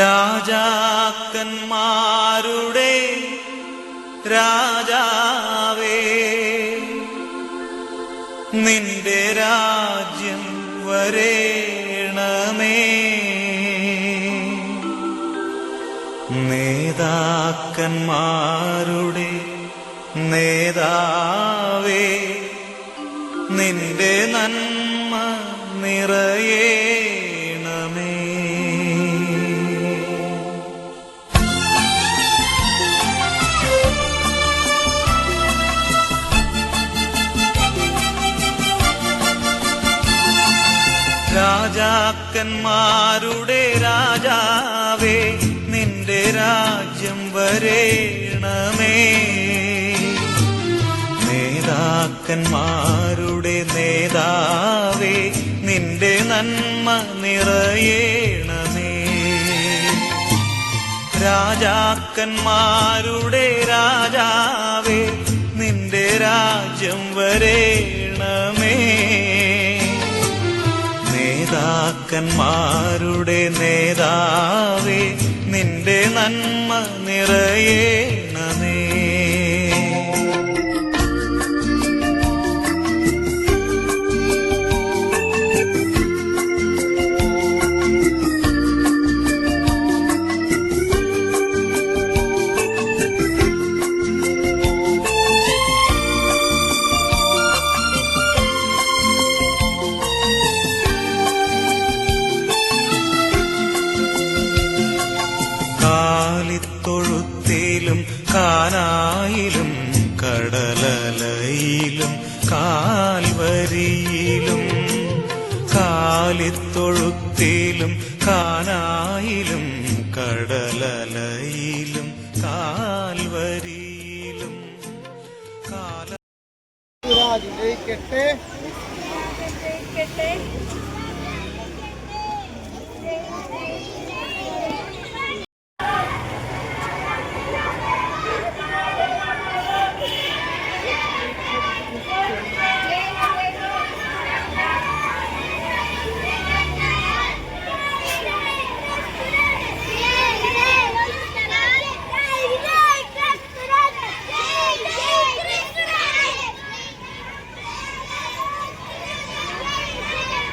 രാജാക്കന്മാരുടെ രാജാവേ നിന്റെ രാജ്യം വരേണമേ. നേതാക്കന്മാരുടെ നേതാവേ നിന്റെ നന്മ നിറയേണമേ രാജാക്കന്മാരുടെ രാജാവേ നിന്റെ രാജ്യം വരേണമേ. നേതാക്കന്മാരുടെ നേതാവേ നിന്റെ നന്മ നിറയേണമേ. രാജാക്കന്മാരുടെ രാജാവേ നിന്റെ രാജ്യം വരേണമേ. നേതാക്കന്മാരുടെ നേതാവേ നിന്റെ നന്മ നിറയേണമേ കാലിത്തൊഴുത്തിലും കാനായിലും കടലലയിലും കാൽവരിയിലും കാലിത്തൊഴുത്തിലും കാനായിലും കടലലയിലും കാൽവരിയിലും കാല ജയിക്കട്ടെ ജയിക്കട്ടെ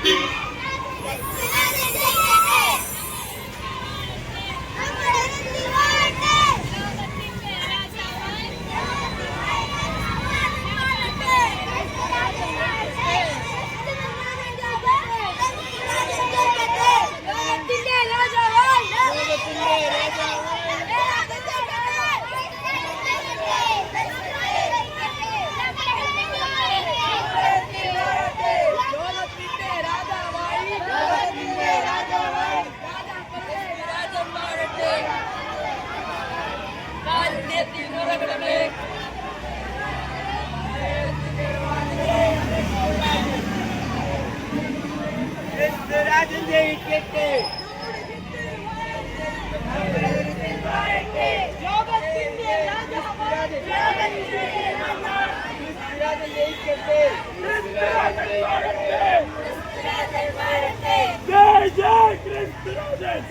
രാജ്യം ജയിക്കട്ടെ രാജ്യം ജയിക്കട്ടെ ജയ് ജയ് ക്രിസ്തു രാജൻ